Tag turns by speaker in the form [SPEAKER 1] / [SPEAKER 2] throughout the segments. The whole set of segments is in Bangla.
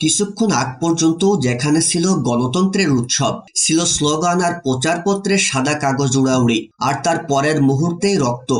[SPEAKER 1] কিছুক্ষণ আগ পর্যন্ত যেখানে ছিল গণতন্ত্রের উৎসব, ছিল স্লোগান আর প্রচারপত্রের সাদা কাগজ উড়াউড়ি, আর তার পরের মুহূর্তেই রক্ত।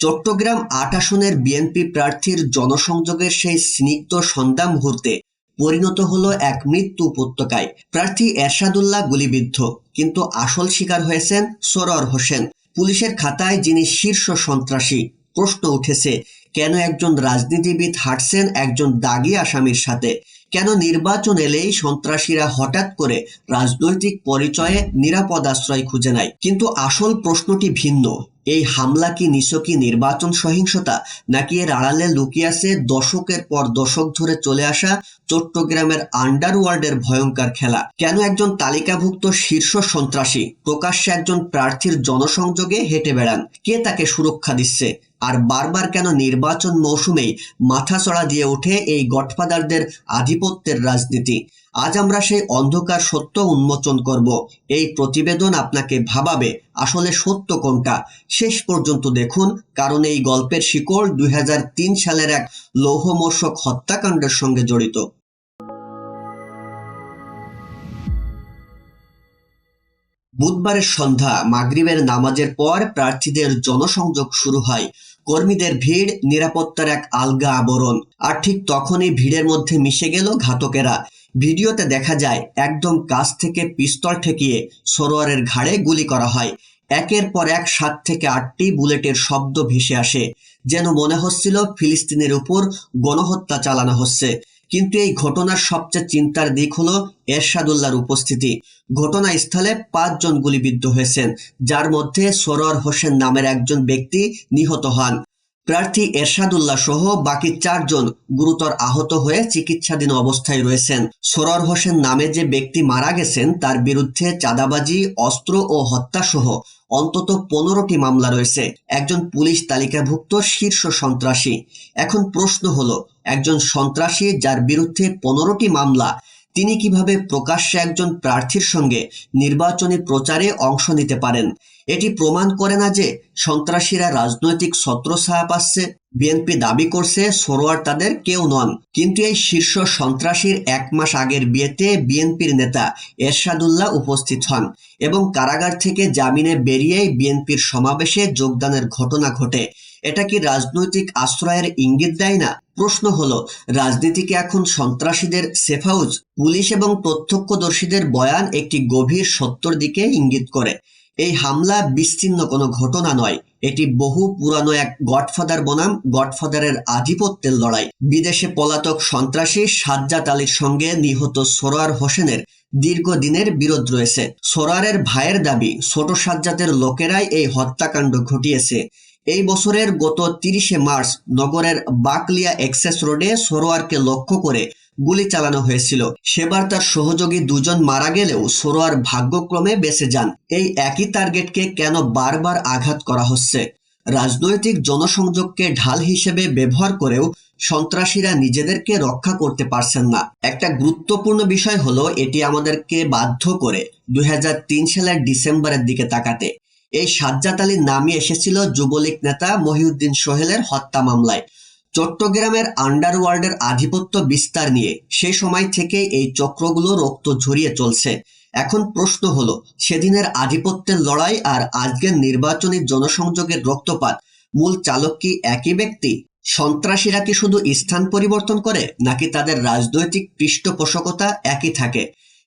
[SPEAKER 1] চট্টগ্রাম আট আসনের বিএনপি প্রার্থীর জনসংযোগের সেই স্নিগ্ধ সন্ধ্যা মুহূর্তে পরিণত হলো এক মৃত্যু উপত্যকায়। প্রার্থী এরশাদুল্লাহ গুলিবিদ্ধ, কিন্তু আসল শিকার হয়েছেন সরোয়ার হোসেন। পুলিশের খাতায় যিনি শীর্ষ সন্ত্রাসী, প্রশ্ন উঠেছে, কেন একজন রাজনীতিবিদ হাঁটছেন একজন দাগি আসামির সাথে? কেন নির্বাচন এলেই সন্ত্রাসীরা হঠাৎ করে রাজনৈতিক পরিচয়ে নিরাপদ আশ্রয় খুঁজে নেয়? কিন্তু আসল প্রশ্নটি ভিন্ন। এই হামলা কি নিছকি নির্বাচন সহিংসতা, নাকি এর আড়ালে লুকিয়ে আছে দশকের পর দশক ধরে চলে আসা চট্টগ্রামের আন্ডারওয়ার্ল্ডের ভয়ঙ্কর খেলা? কেন একজন তালিকাভুক্ত শীর্ষ সন্ত্রাসী প্রকাশ্যে একজন প্রার্থীর জনসংযোগে হেঁটে বেড়ান? কে তাকে সুরক্ষা দিচ্ছে? আর বারবার কেন নির্বাচন মৌসুমেই মাথাচড়া দিয়ে ওঠে এই গডফাদারদের আধিপত্যের রাজনীতি? আজ আমরা সেই অন্ধকার সত্য উন্মোচন করব। এই প্রতিবেদন আপনাকে ভাবাবে, আসলে সত্য কোনটা? শেষ পর্যন্ত দেখুন, কারণ এই গল্পের শিকড় দুই হাজার তিন সালের এক লৌহমর্ষক হত্যাকাণ্ডের সঙ্গে জড়িত। বুধবারের সন্ধ্যা, মাগরিবের নামাজের পর প্রার্থীদের জনসংযোগ শুরু হয়। কর্মীদের ভিড়, নিরাপত্তার এক আলগা আবরণ। আর ঠিক তখনই ভিড়ের মধ্যে মিশে গেল ঘাতকেরা। ভিডিওতে দেখা যায়, একদম কাছ থেকে পিস্তল ঠেকিয়ে সরোয়ারের ঘাড়ে গুলি করা হয়। একের পর এক সাত থেকে আটটি বুলেটের শব্দ ভেসে আসে, যেন মনে হচ্ছিল ফিলিস্তিনের উপর গণহত্যা চালানো হচ্ছে। কিন্তু এই ঘটনার সবচেয়ে চিন্তার দিক হলো এরশাদুল্লাহর উপস্থিতি। ঘটনাস্থলে পাঁচজন গুলিবিদ্ধ হয়েছেন, যার মধ্যে সরোয়ার হোসেন নামের একজন ব্যক্তি নিহত হন। প্রার্থী এরশাদুল্লাহ সহ বাকি চারজন গুরুতর আহত হয়ে চিকিৎসাধীন অবস্থায় রয়েছেন। সরোয়ার হোসেন নামে যে ব্যক্তি মারা গেছেন, তার বিরুদ্ধে চাঁদাবাজি, অস্ত্র ও হত্যা সহ অন্তত পনেরোটি মামলা রয়েছে। একজন পুলিশ তালিকাভুক্ত শীর্ষ সন্ত্রাসী। এখন প্রশ্ন হলো, একজন সন্ত্রাসী যার বিরুদ্ধে পনেরোটি মামলা তিনি কীভাবে প্রকাশ্যে একজন প্রার্থীর সঙ্গে নির্বাচনী প্রচারে অংশ নিতে পারেন? এটি প্রমাণ করে না যে সন্ত্রাসীরা রাজনৈতিক ছত্রছায়া পাচ্ছে বিএনপি দাবি করছে, সরোয়ার তাদের কেউ নন। কিন্তু এই শীর্ষ সন্ত্রাসীর এক মাস আগের বিয়েতে বিএনপির নেতা এরশাদুল্লাহ উপস্থিত হন এবং কারাগার থেকে জামিনে বেরিয়েই বিএনপির সমাবেশে যোগদানের ঘটনা ঘটে। এটা কি রাজনৈতিক আশ্রয়ের ইঙ্গিত দেয় না? প্রশ্ন হলো রাজনীতিকে এখন সন্ত্রাসীদের সেফাউজ পুলিশ এবং প্রত্যক্ষদর্শীদের বয়ান একটি গভীর সত্যর দিকে ইঙ্গিত করে। এই হামলা বিচ্ছিন্ন কোনো ঘটনা নয়। এটি বহু পুরানো এক গডফাদার বনাম, গডফাদারের আধিপত্যের লড়াই। বিদেশে পলাতক সন্ত্রাসী সাজ্জাদ আলীর সঙ্গে নিহত সরোয়ার হোসেনের দীর্ঘদিনের বিরোধ রয়েছে। সরোয়ারের ভাইয়ের দাবি, ছোট সাজ্জাদের লোকেরাই এই হত্যাকাণ্ড ঘটিয়েছে। এই বছরের গত তিরিশে মার্চ নগরের বাকলিয়া এক্সেস রোডে সরোয়ারকে লক্ষ্য করে গুলি চালানো হয়েছিল। সেবার তার সহযোগী দুজন মারা গেলেও সরোয়ার ভাগ্যক্রমে বেঁচে যান। এই একই টার্গেটকে কেন বারবার আঘাত করা হচ্ছে? রাজনৈতিক জনসংযোগকে ঢাল হিসেবে ব্যবহার করেও সন্ত্রাসীরা নিজেদেরকে রক্ষা করতে পারছেন না। একটা গুরুত্বপূর্ণ বিষয় হলো, এটি আমাদেরকে বাধ্য করে দুই হাজার তিন সালের ডিসেম্বরের দিকে তাকাতে। এই সাজ্জাদ আলীর নামই এসেছিল যুবলীগ নেতা মহিউদ্দিন সোহেলের হত্যা মামলায়। চট্টগ্রামের আন্ডারওয়ার্ল্ডের আধিপত্য বিস্তার নিয়ে সেই সময় থেকে এই চক্রগুলো রক্ত ঝরিয়ে চলছে। এখন প্রশ্ন হলো, সেদিনের আধিপত্যের লড়াই আর আজকের নির্বাচনী জনসংযোগের রক্তপাত মূল চালক কি একই ব্যক্তি? সন্ত্রাসীরা কি শুধু স্থান পরিবর্তন করে, নাকি তাদের রাজনৈতিক পৃষ্ঠপোষকতা একই থাকে?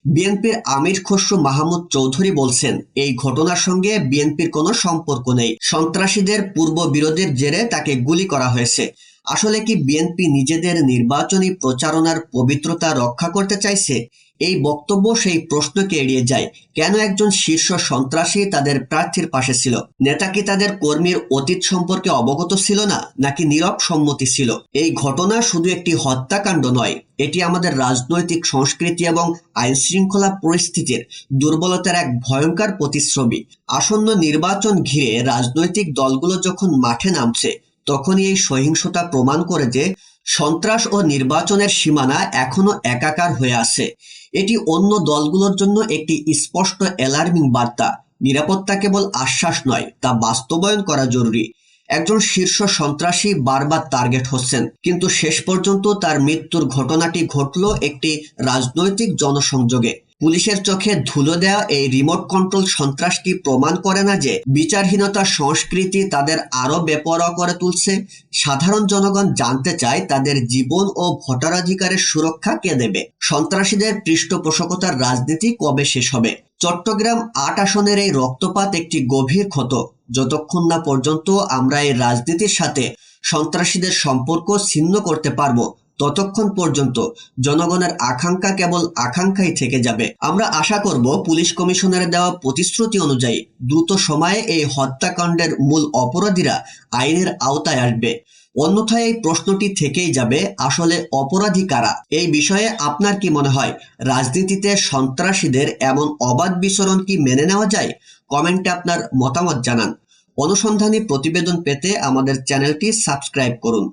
[SPEAKER 1] বিএনপির আমির খসরু মাহমুদ চৌধুরী বলছেন, এই ঘটনার সঙ্গে বিএনপির কোনো সম্পর্ক নেই। সন্ত্রাসীদের পূর্ব বিরোধের জেরে তাকে গুলি করা হয়েছে। আসলে কি বিএনপি নিজেদের নির্বাচনী প্রচারণার পবিত্রতা রক্ষা করতে চাইছে? এই বক্তব্য সেই প্রশ্নকে এড়িয়ে যায়। কেন একজন শীর্ষ সন্ত্রাসী তাদের প্রার্থীর পাশে ছিল? নেতা কি তাদের কর্মীর অতীত সম্পর্কে অবগত ছিল না, নাকি নীরব সম্মতি ছিল? এই ঘটনা শুধু একটি হত্যাকাণ্ড নয়, এটি আমাদের রাজনৈতিক সংস্কৃতি এবং আইন শৃঙ্খলা পরিস্থিতির দুর্বলতার এক ভয়ঙ্কর প্রতিশ্রবী আসন্ন নির্বাচন ঘিরে রাজনৈতিক দলগুলো যখন মাঠে নামছে তখনই এই সহিংসতা প্রমাণ করে যে সন্ত্রাস ও নির্বাচনের সীমানা এখনও একাকার হয়ে আছে। এটি অন্য দলগুলোর জন্য একটি স্পষ্ট অ্যালার্মিং বার্তা। নিরাপত্তা কেবল আশ্বাস নয়, তা বাস্তবায়ন করা জরুরি। একজন শীর্ষ সন্ত্রাসী বারবার টার্গেট হচ্ছেন। কিন্তু শেষ পর্যন্ত তার মৃত্যুর ঘটনাটি ঘটল একটি রাজনৈতিক জনসংযোগে। পুলিশের চোখে ধুলো দেওয়া এই রিমোট কন্ট্রোল সন্ত্রাসটি প্রমাণ করে না যে বিচারহীনতার সংস্কৃতি তাদের আরও বেপরোয়া করে তুলছে। সাধারণ জনগণ জানতে চায় তাদের জীবন ও ভোটাধিকারের সুরক্ষা কে দেবে। সন্ত্রাসীদের পৃষ্ঠপোষকতার রাজনীতি কবে শেষ হবে? চট্টগ্রাম আট আসনের এই রক্তপাত একটি গভীর ক্ষত। যতক্ষণ না পর্যন্ত আমরা এই রাজনীতির সাথে সন্ত্রাসীদের সম্পর্ক ছিন্ন করতে পারব, ততক্ষণ পর্যন্ত জনগণের আকাঙ্ক্ষা কেবল আকাঙ্ক্ষাই থেকে যাবে। আমরা আশা করব পুলিশ কমিশনের দেওয়া প্রতিশ্রুতি অনুযায়ী দ্রুত সময়ে এই হত্যাকাণ্ডের মূল অপরাধীরা আইনের আওতায় আসবে। অন্যথায় এই প্রশ্নটি থেকেই যাবে, আসলে অপরাধী কারা? এই বিষয়ে আপনার কি মনে হয়? রাজনীতিতে সন্ত্রাসীদের এমন অবাধ বিচরণ কি মেনে নেওয়া যায়? কমেন্টে আপনার মতামত জানান। অনুসন্ধানী প্রতিবেদন পেতে আমাদের চ্যানেলটি সাবস্ক্রাইব করুন।